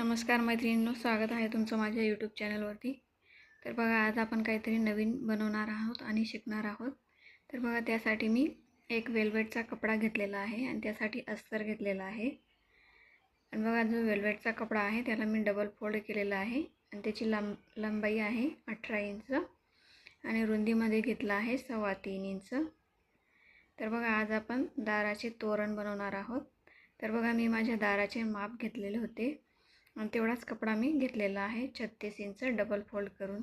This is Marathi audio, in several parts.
नमस्कार मैत्रिणींनो स्वागत आहे तुमचं माझ्या यूट्यूब चॅनलवरती तर बघा आज आपण काहीतरी नवीन बनवणार आहोत आणि शिकणार आहोत. तर बघा त्यासाठी मी एक वेल्वेटचा कपडा घेतलेला आहे आणि त्यासाठी अस्तर घेतलेला आहे. आणि बघा जो वेल्वेटचा कपडा आहे त्याला मी डबल फोल्ड केलेला आहे. आणि त्याची लांब लंबाई आहे अठरा इंच आणि रुंदीमध्ये घेतला आहे सव्वा तीन इंच तर बघा आज आपण दाराचे तोरण बनवणार आहोत. तर बघा मी माझ्या दाराचे माप घेतलेले होते. तेवढाच कपडा मी घेतलेला आहे. छत्तीस इंच डबल फोल्ड करून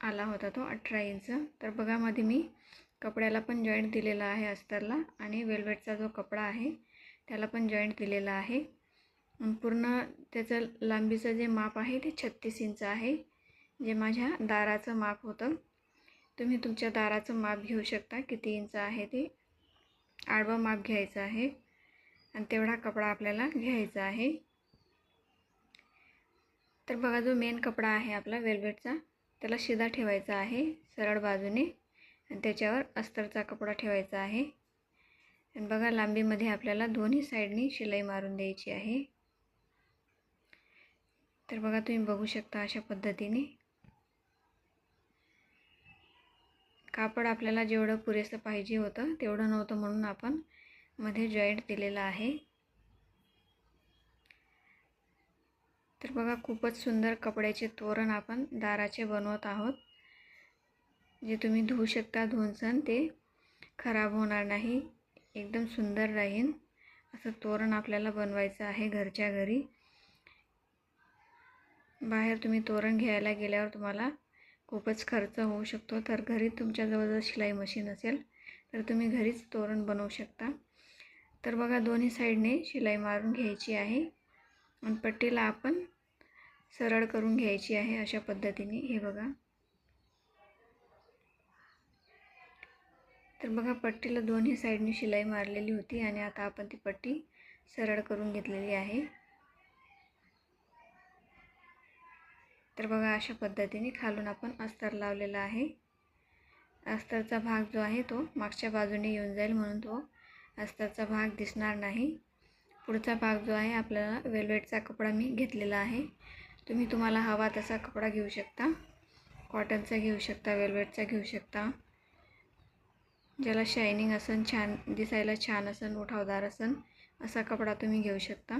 आला होता तो अठरा इंच. तर बघा मध्ये मी कपड्याला पण जॉईंट दिलेला आहे अस्तरला आणि वेल्वेटचा जो कपडा आहे त्याला पण जॉईंट दिलेला आहे. पूर्ण त्याचं लांबीचं जे माप आहे ते छत्तीस इंच आहे. जे माझ्या दाराचं माप होतं. तुम्ही तुमच्या दाराचं माप घेऊ शकता. किती इंच आहे ते? आडवं माप घ्यायचं आहे. आणि तेवढा कपडा आपल्याला घ्यायचा आहे. तर बघा जो मेन कपडा आहे आपला वेल्वेटचा त्याला शिदा ठेवायचा आहे सरळ बाजूने. आणि त्याच्यावर अस्तरचा कपडा ठेवायचा आहे. आणि बघा लांबीमध्ये आपल्याला दोन्ही साईडनी शिलाई मारून द्यायची आहे. तर बघा तुम्ही बघू शकता अशा पद्धतीने. कापड आपल्याला जेवढं पुरेसं पाहिजे होतं तेवढं नव्हतं म्हणून आपण मध्ये जॉईंट दिलेला आहे. तर बघा खूपच सुंदर कपड्याचे तोरण आपण दाराचे बनवत आहोत. जे तुम्ही धुवू शकता धुवून ते खराब होणार नाही. एकदम सुंदर राहीन. असं तोरण आपल्याला बनवायचं आहे घरच्या घरी. बाहेर तुम्ही तोरण घ्यायला गेल्यावर तुम्हाला खूपच खर्च होऊ शकतो. तर घरी तुमच्याजवळ जर शिलाई मशीन असेल तर तुम्ही घरीच तोरण बनवू शकता. तर बघा दोन्ही साईडने शिलाई मारून घ्यायची आहे. आणि पट्टीला आपण सरळ करून घ्यायची आहे अशा पद्धतीने. हे बघा. तर बघा पट्टीला दोन्ही साईडने शिलाई मारलेली होती आणि आता आपण ती पट्टी सरळ करून घेतलेली आहे. तर बघा अशा पद्धतीने खालून आपण अस्तर लावलेला आहे. अस्तरचा भाग जो आहे तो मागच्या बाजूने येऊन जाईल म्हणून तो अस्तरचा भाग दिसणार नाही. पुढचा भाग जो आहे आपल्याला वेलवेटचा कपडा मी घेतलेला आहे. तुम्ही तुम्हाला हवा तसा कपडा घेऊ शकता. कॉटनचा घेऊ शकता वेलवेटचा घेऊ शकता. ज्याला शायनिंग असन छान दिसायला छान असन उठावदार असन असा कपडा तुम्ही घेऊ शकता.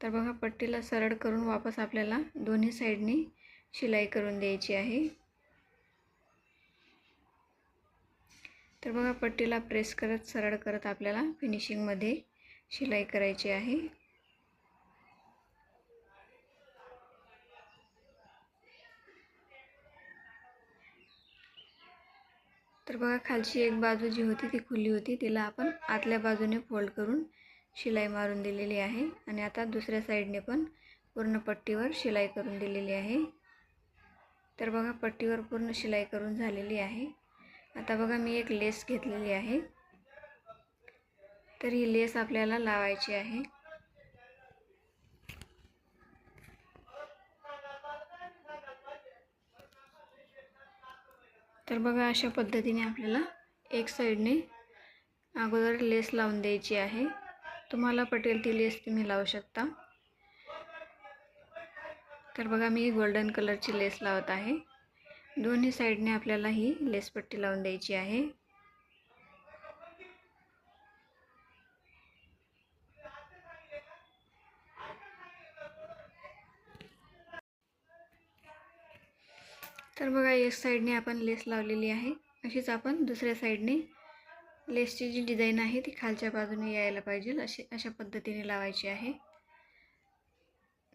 तर बघा पट्टीला सरळ करून वापस आपल्याला दोन्ही साईडनी शिलाई करून द्यायची आहे. तर बघा पट्टीला प्रेस करत सरळ करत आपल्याला फिनिशिंगमध्ये शिलाई करायची आहे. तर बघा खालची एक बाजू जी होती ती खुली होती. तिला आपण आतल्या बाजूने फोल्ड करून शिलाई मारून दिलेली आहे. आणि आता दुसऱ्या साईडने पण पूर्ण पट्टीवर शिलाई करून दिलेली आहे. तर बघा पट्टीवर पूर्ण शिलाई करून झालेली आहे. आता बघा मी एक लेस घेतलेली आहे. तर ही लेस आपल्याला लावायची आहे. तर बघा अशा पद्धतीने आपल्याला एक साईडने अगोदर लेस लावून द्यायची आहे. तुम्हाला पटेल ती लेस तुम्ही लावू शकता. तर बघा मी गोल्डन कलरची लेस लावत आहे. दोन्ही साईडने आपल्याला ही लेसपट्टी लावून द्यायची आहे. तर बघा एक साईडने आपण लेस लावलेली आहे. अशीच आपण दुसऱ्या साईडने लेसची जी डिझाईन आहे ती खालच्या बाजूने यायला पाहिजे. अशी अशा पद्धतीने लावायची आहे.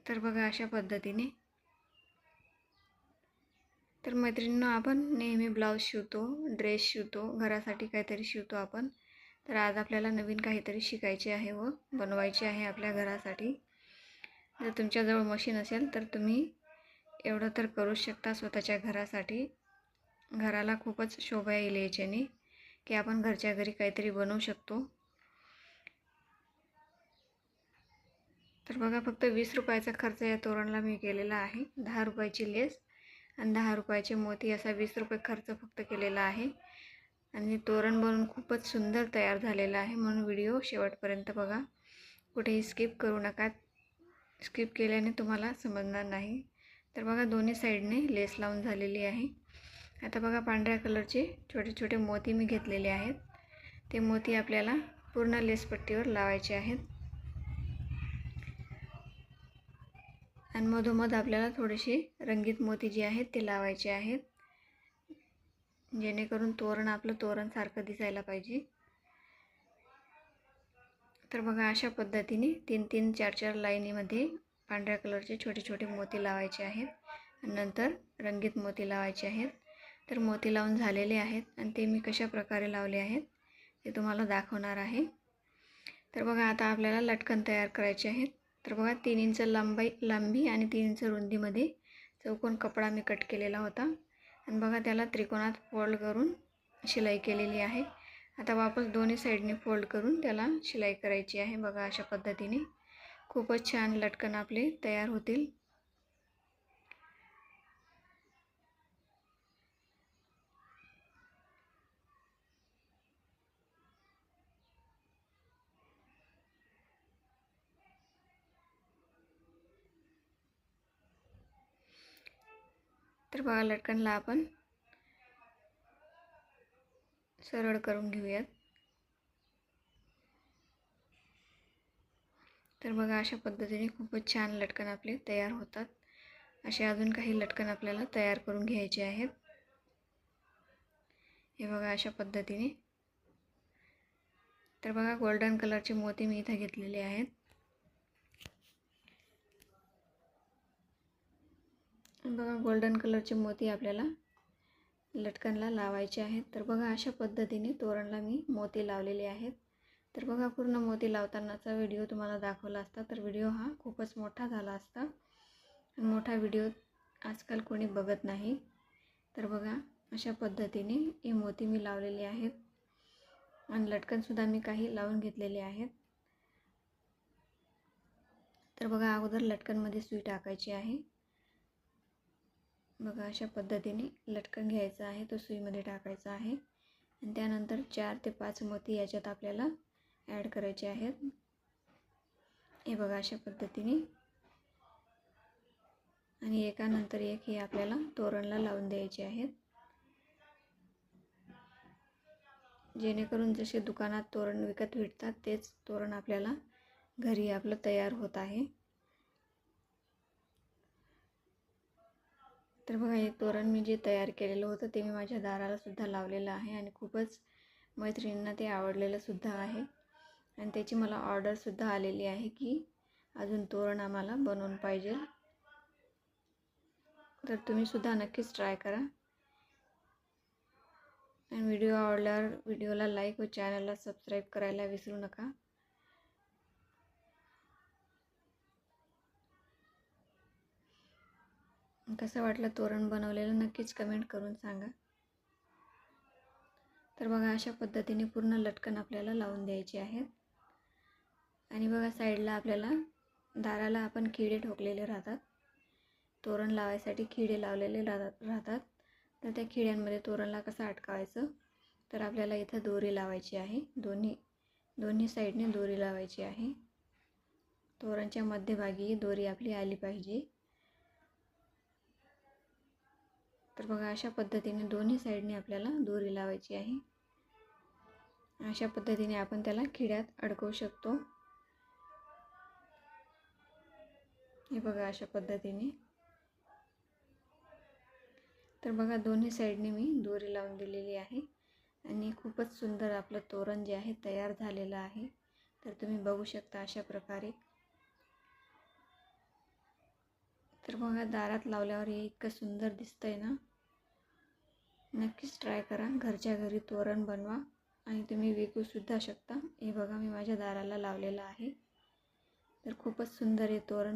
तर बघा अशा पद्धतीने तर मैत्रिणींनो आपण नेहमी ब्लाऊज शिवतो ड्रेस शिवतो घरासाठी काहीतरी शिवतो आपण. तर आज आपल्याला नवीन काहीतरी शिकायचे आहे व बनवायचे आहे आपल्या घरासाठी. जर तुमच्याजवळ मशीन असेल तर तुम्ही एवढं तर करूच शकता स्वतःच्या घरासाठी. घराला खूपच शोभा येईल याच्याने की आपण घरच्या घरी काहीतरी बनवू शकतो. तर बघा फक्त वीस रुपयाचा खर्च या तोरणला मी केलेला आहे. दहा रुपयाची लेस. आणि दहा रुपयाचे मोती असा वीस रुपये खर्च फक्त केलेला आहे. आणि तोरण बनवून खूपच सुंदर तयार झालेलं आहे म्हणून व्हिडिओ शेवटपर्यंत बघा. कुठेही स्किप करू नका. स्किप केल्याने तुम्हाला समजणार नाही. तर बघा दोन्ही साईडने लेस लावून झालेली आहे. आता बघा पांढऱ्या कलरचे छोटे छोटे मोती मी घेतलेले आहेत. ते मोती आपल्याला पूर्ण लेसपट्टीवर लावायचे आहेत. आणि मधोमध आपल्याला थोडेसे रंगीत मोती जे आहेत ते लावायचे आहेत. जेणेकरून तोरण आपलं तोरणसारखं दिसायला पाहिजे. तर बघा अशा पद्धतीने तीन तीन चार चार लाईनीमध्ये पांढऱ्या कलरचे छोटे छोटे मोती लावायचे आहेत. आणि नंतर रंगीत मोती लावायचे आहेत. तर मोती लावून झालेले आहेत आणि ते मी कशा प्रकारे लावले आहेत ते तुम्हाला दाखवणार आहे. तर बघा आता आपल्याला लटकन तयार करायचे आहेत. तर बघा तीन इंच लांबाई लांबी आणि तीन इंच रुंदीमध्ये चौकोन कपडा मी कट केलेला होता. आणि बघा त्याला त्रिकोणात फोल्ड करून शिलाई केलेली आहे. आता वापस दोन्ही साईडने फोल्ड करून त्याला शिलाई करायची आहे. बघा अशा पद्धतीने खूपच छान लटकन आपले तयार होतील. तर बघा लटकनला आपण सरळ करून घेऊयात. तर बघा अशा पद्धतीने खूपच छान लटकन आपले तयार होतात. असे अजून काही लटकन आपल्याला तयार करून घ्यायचे आहेत. हे बघा अशा पद्धतीने. तर बघा गोल्डन कलरचे मोती मी इथं घेतलेले आहेत. बघा गोल्डन कलरचे मोती आपल्याला लटकनला लावायचे आहेत तर बघा अशा पद्धतीने तोरणला मी मोती लावलेले आहेत. तर बघा पूर्ण मोती लावतानाचा व्हिडिओ तुम्हाला दाखवला असता तर व्हिडिओ हा खूपच मोठा झाला असता. मोठा व्हिडिओ आजकाल कोणी बघत नाही. तर बघा अशा पद्धतीने हे मोती मी लावलेले आहेत. आणि लटकनसुद्धा मी काही लावून घेतलेले आहेत. तर बघा अगोदर लटकनमध्ये सुई टाकायची आहे. बघा अशा पद्धतीने लटकन घ्यायचं आहे तो सुईमध्ये टाकायचा आहे. आणि त्यानंतर चार ते पाच मोती याच्यात आपल्याला ॲड करायचे आहेत. हे बघा अशा पद्धतीने. आणि एकानंतर एक हे आपल्याला तोरणला लावून द्यायचे आहेत. जेणेकरून जसे दुकानात तोरण विकत भेटतात तेच तोरण आपल्याला घरी आपलं तयार होत आहे. तर बघा हे तोरण मी जे तयार केलेलं होतं ते मी माझ्या दाराला सुद्धा लावलेलं आहे आणि खूपच मैत्रिणींना ते आवडलेलं सुद्धा आहे. आणि त्याची मला ऑर्डरसुद्धा आलेली आहे की अजून तोरण आम्हाला बनवून पाहिजे. तर तुम्हीसुद्धा नक्कीच ट्राय करा. आणि व्हिडिओ आवडल्यावर व्हिडिओला लाईक व चॅनलला सबस्क्राईब करायला विसरू नका. कसं वाटलं तोरण बनवलेलं नक्कीच कमेंट करून सांगा. तर बघा अशा पद्धतीने पूर्ण लटकन आपल्याला लावून द्यायची आहेत आणि बघा साईडला आपल्याला दाराला आपण किडे ठोकलेले राहतात. तोरण लावायसाठी किडे लावलेले राहतात राहतात. तर त्या खिड्यांमध्ये तोरणला कसं अटकावायचं? तर आपल्याला इथं दोरी लावायची आहे. दोन्ही दोन्ही साईडने दोरी लावायची आहे. तोरणच्या मध्यभागी दोरी आपली आली पाहिजे. तर बघा अशा पद्धतीने दोन्ही साईडने आपल्याला दोरी लावायची आहे. अशा पद्धतीने आपण त्याला खिड्यात अडकवू शकतो. हे बघा अशा पद्धतीने. तर बघा दोन्ही साईडने मी दोरी लावून दिलेली आहे आणि खूपच सुंदर आपलं तोरण जे आहे तयार झालेलं आहे. तर तुम्ही बघू शकता अशा प्रकारे तर बघा दारात लावल्यावर हे इतकं सुंदर दिसतंय ना. नक्कीच ट्राय करा. घरच्या घरी तोरण बनवा आणि तुम्ही विकूसुद्धा शकता. हे बघा मी माझ्या दाराला लावलेलं आहे. तर खूपच सुंदर हे तोरण